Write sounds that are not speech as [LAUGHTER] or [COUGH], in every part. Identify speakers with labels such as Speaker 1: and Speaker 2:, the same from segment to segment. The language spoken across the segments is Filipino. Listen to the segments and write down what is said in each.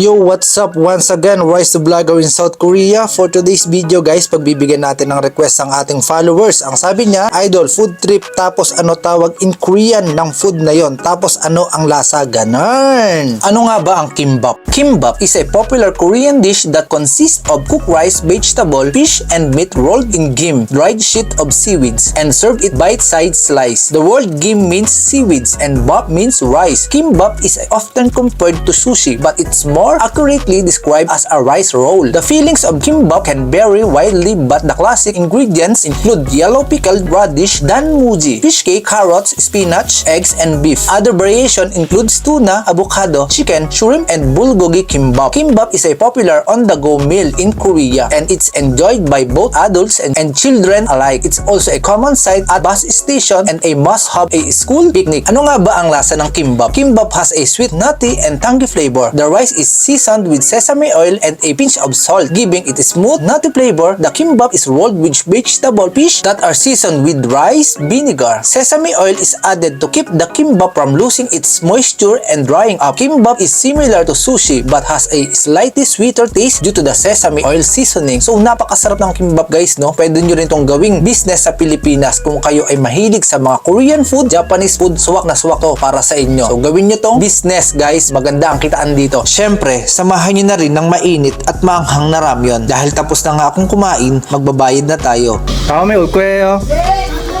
Speaker 1: Yo, what's up? Once again, Rise to Vlogger in South Korea. For today's video guys, pagbibigyan natin ng request ang ating followers. Ang sabi niya, Idol, food trip, tapos ano tawag in Korean ng food na yon tapos ano ang lasa, ganun. Ano nga ba ang kimbap? Kimbap is a popular Korean dish that consists of cooked rice, vegetable, fish, and meat rolled in gim, dried sheet of seaweeds, and served it bite-sized slice. The word gim means seaweeds and bap means rice. Kimbap is often compared to sushi, but it's more accurately described as a rice roll. The fillings of kimbap can vary widely, but the classic ingredients include yellow pickled radish, danmuji, fish cake, carrots, spinach, eggs, and beef. Other variation includes tuna, avocado, chicken, shrimp, and bulgogi kimbap. Kimbap is a popular on-the-go meal in Korea, and it's enjoyed by both adults and, and children alike. It's also a common sight at bus station and a must-have a school picnic. Ano nga ba ang lasa ng kimbap? Kimbap has a sweet, nutty, and tangy flavor. The rice is seasoned with sesame oil and a pinch of salt, giving it a smooth, nutty flavor. The kimbap is rolled with vegetable fish that are seasoned with rice, vinegar. Sesame oil is added to keep the kimbap from losing its moisture and drying up. Kimbap is similar to sushi but has a slightly sweeter taste due to the sesame oil seasoning. So napakasarap ng kimbap guys, no? Pwede nyo rin itong gawing business sa Pilipinas kung kayo ay mahilig sa mga Korean food, Japanese food, suwak na suwak to para sa inyo. So gawin nyo tong business guys, maganda ang kitaan dito. Syempre, Siyempre, samahan nyo na rin ng mainit at maanghang na ramyon dahil tapos na nga akong kumain, magbabayad na tayo.
Speaker 2: 倒霉有龟哦。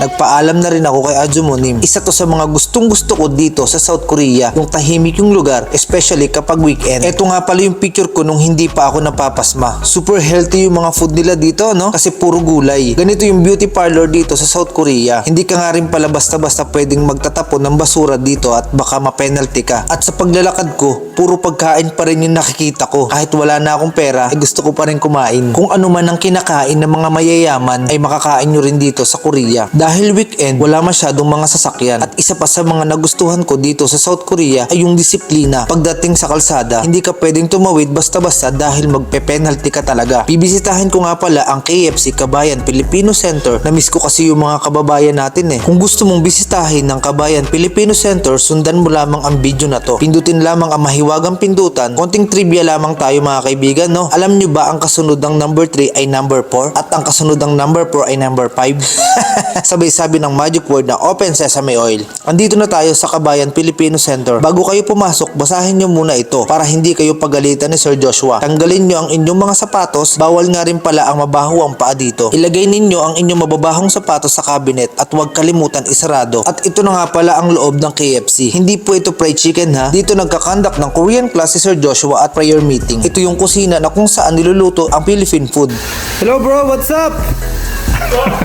Speaker 1: Nagpaalam na rin ako kay Ajumonim. Isa to sa mga gustong gusto ko dito sa South Korea, yung tahimik yung lugar, especially kapag weekend. Ito nga pala yung picture ko nung hindi pa ako napapasma. Super healthy yung mga food nila dito, no? Kasi puro gulay. Ganito yung beauty parlor dito sa South Korea. Hindi ka nga rin pala basta-basta pwedeng magtatapon ng basura dito at baka ma-penalty ka. At sa paglalakad ko, puro pagkain pa rin yung nakikita ko. Kahit wala na akong pera, eh gusto ko pa rin kumain. Kung ano man ang kinakain ng mga mayayaman, ay makakain nyo rin dito sa Korea. Dahil weekend, wala masyadong mga sasakyan. At isa pa sa mga nagustuhan ko dito sa South Korea ay yung disiplina. Pagdating sa kalsada, hindi ka pwedeng tumawid basta-basta dahil magpe-penalty ka talaga. Bibisitahin ko nga pala ang KFC Kabayan Filipino Center. Namiss ko kasi yung mga kababayan natin eh. Kung gusto mong bisitahin ng Kabayan Filipino Center, sundan mo lamang ang video na to. Pindutin lamang ang mahiwagang pindutan. Konting trivia lamang tayo mga kaibigan, no? Alam nyo ba ang kasunod ng number 3 ay number 4? At ang kasunod ng number 4 ay number 5? [LAUGHS] Sabay sabi ng magic word na open sesame oil. Andito na tayo sa Kabayan Filipino Center. Bago kayo pumasok, basahin nyo muna ito para hindi kayo pagalitan ni Sir Joshua. Tanggalin nyo ang inyong mga sapatos. Bawal nga rin pala ang mabaho ang paa dito. Ilagay ninyo ang inyong mababahong sapatos sa cabinet at huwag kalimutan isarado. At ito na nga pala ang loob ng KFC. Hindi po ito fried chicken ha. Dito nagkakandak ng Korean class si Sir Joshua at prayer meeting. Ito yung kusina na kung saan niluluto ang Philippine food.
Speaker 2: Hello bro, what's up?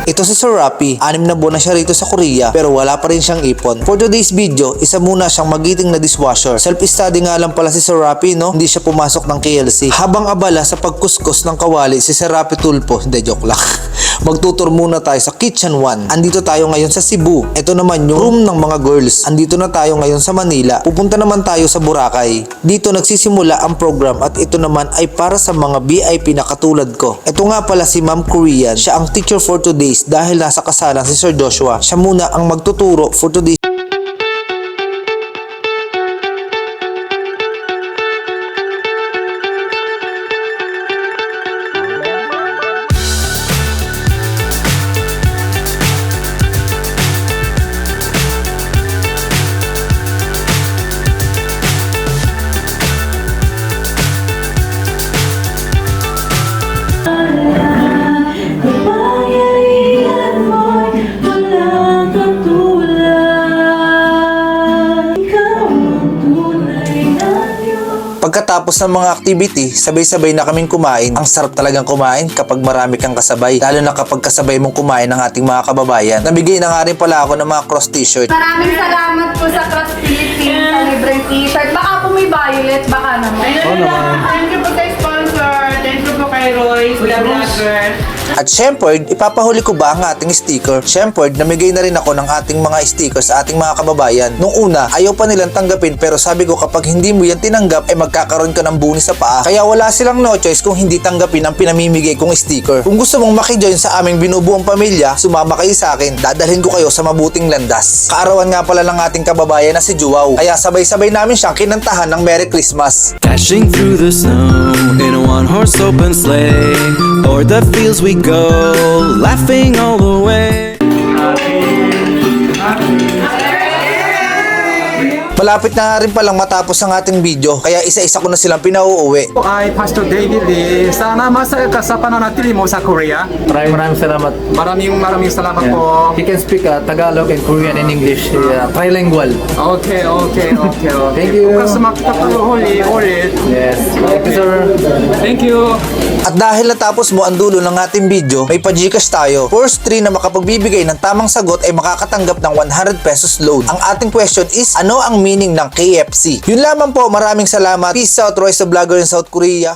Speaker 1: Ito si Sir Rapi, anim na buwan na siya rito sa Korea pero wala pa rin siyang ipon. For today's video, isa muna siyang magiting na dishwasher. Self-study nga lang pala si Sir Rapi, no? Hindi siya pumasok ng KLC. Habang abala sa pagkuskus ng kawali, si Sir Rapi tulpo. Hindi, joke lang. [LAUGHS] Magtutur muna tayo sa Kitchen 1. Andito tayo ngayon sa Cebu. Ito naman yung room ng mga girls. Andito na tayo ngayon sa Manila. Pupunta naman tayo sa Boracay. Dito nagsisimula ang program at ito naman ay para sa mga VIP na katulad ko. Ito nga pala si Ma'am Korean. Siya ang teacher for today's dahil nasa kasalan si Sir Joshua. Siya muna ang magtuturo for today's Pagkatapos ng mga activity, sabay-sabay na kaming kumain. Ang sarap talagang kumain kapag marami kang kasabay, lalo na kapag kasabay mong kumain ng ating mga kababayan. Nabigay na nga rin pala ako ng mga cross t-shirt.
Speaker 3: Maraming salamat po sa Cross Philippines sa libreng t-shirt. Baka po may violet, baka naman.
Speaker 2: Oo naman.
Speaker 1: At syempre, ipapahuli ko ba ang ating sticker? Syempre, namigay na rin ako ng ating mga sticker sa ating mga kababayan. Nung una, ayaw pa nilang tanggapin pero sabi ko kapag hindi mo yan tinanggap, ay magkakaroon ka ng buni sa paa. Kaya wala silang no choice kung hindi tanggapin ang pinamimigay kong sticker. Kung gusto mong makijoin sa aming binubuong pamilya, sumama kayo sa akin. Dadalhin ko kayo sa mabuting landas. Kaarawan nga pala ng ating kababayan na si Juwaw. Kaya sabay-sabay namin siyang kinantahan ng Merry Christmas.
Speaker 4: Dashing through the snow in a one horse open sleigh. O'er the fields we go, laughing all the way.
Speaker 1: Malapit na nga rin palang matapos ang ating video, kaya isa-isa ko na silang pinauuwi.
Speaker 5: Po ay Pastor David Lee. Sana masaya ka sa pananatili mo sa Korea.
Speaker 2: Maraming maraming salamat.
Speaker 5: Maraming maraming salamat po.
Speaker 2: He can speak uh, Tagalog and Korean and English. Uh, trilingual.
Speaker 5: Okay, okay, okay, okay.
Speaker 2: Thank you.
Speaker 5: Bukas makakapahuli ulit.
Speaker 2: Yes. Thank you, sir.
Speaker 5: Thank you.
Speaker 1: At dahil natapos mo ang dulo ng ating video, may pa-Gcash tayo. First 3 na makapagbibigay ng tamang sagot ay makakatanggap ng 100 pesos load. Ang ating question is, ano ang meaning ng KFC? Yun lamang po, maraming salamat. Peace out, Royce the Vlogger in South Korea.